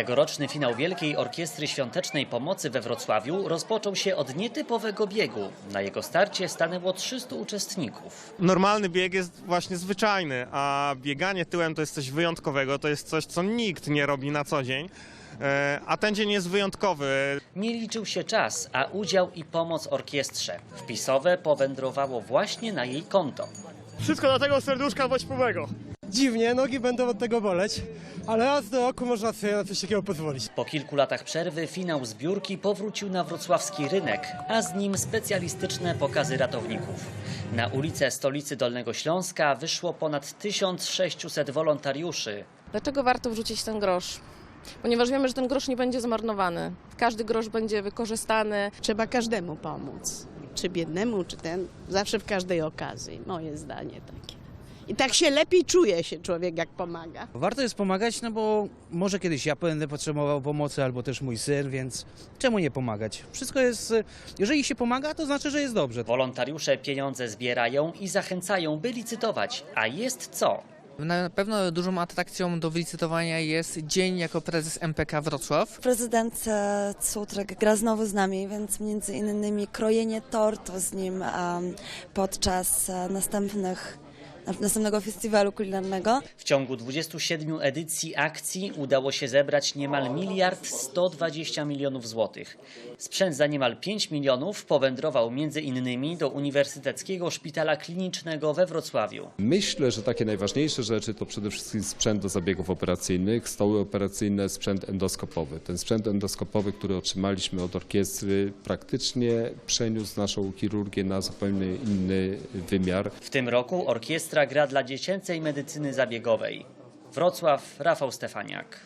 Tegoroczny finał Wielkiej Orkiestry Świątecznej Pomocy we Wrocławiu rozpoczął się od nietypowego biegu. Na jego starcie stanęło 300 uczestników. Normalny bieg jest właśnie zwyczajny, a bieganie tyłem to jest coś wyjątkowego, to jest coś, co nikt nie robi na co dzień. E, A ten dzień jest wyjątkowy. Nie liczył się czas, a udział i pomoc orkiestrze. Wpisowe powędrowało właśnie na jej konto. Wszystko dla tego serduszka woćpowego. Dziwnie, nogi będą od tego boleć, ale raz do roku można sobie na coś takiego pozwolić. Po kilku latach przerwy finał zbiórki powrócił na wrocławski rynek, a z nim specjalistyczne pokazy ratowników. Na ulice stolicy Dolnego Śląska wyszło ponad 1600 wolontariuszy. Dlaczego warto wrzucić ten grosz? Ponieważ wiemy, że ten grosz nie będzie zmarnowany. Każdy grosz będzie wykorzystany. Trzeba każdemu pomóc. Czy biednemu, czy ten. Zawsze w każdej okazji. Moje zdanie takie. I tak się lepiej czuje się człowiek, jak pomaga. Warto jest pomagać, no bo może kiedyś ja będę potrzebował pomocy, albo też mój syn, więc czemu nie pomagać? Wszystko jest, jeżeli się pomaga, to znaczy, że jest dobrze. Wolontariusze pieniądze zbierają i zachęcają, by licytować. A jest co? Na pewno dużą atrakcją do wylicytowania jest dzień jako prezes MPK Wrocław. Prezydent e, Cutrek gra znowu z nami, więc między innymi krojenie tortu z nim podczas e, następnych, następnego festiwalu kulinarnego. W ciągu 27 edycji akcji udało się zebrać niemal miliard 120 milionów złotych. Sprzęt za niemal 5 milionów powędrował między innymi do Uniwersyteckiego Szpitala Klinicznego we Wrocławiu. Myślę, że takie najważniejsze rzeczy to przede wszystkim sprzęt do zabiegów operacyjnych, stoły operacyjne, sprzęt endoskopowy. Ten sprzęt endoskopowy, który otrzymaliśmy od orkiestry, praktycznie przeniósł naszą chirurgię na zupełnie inny wymiar. W tym roku orkiestra gra dla dziecięcej medycyny zabiegowej. Wrocław, Rafał Stefaniak.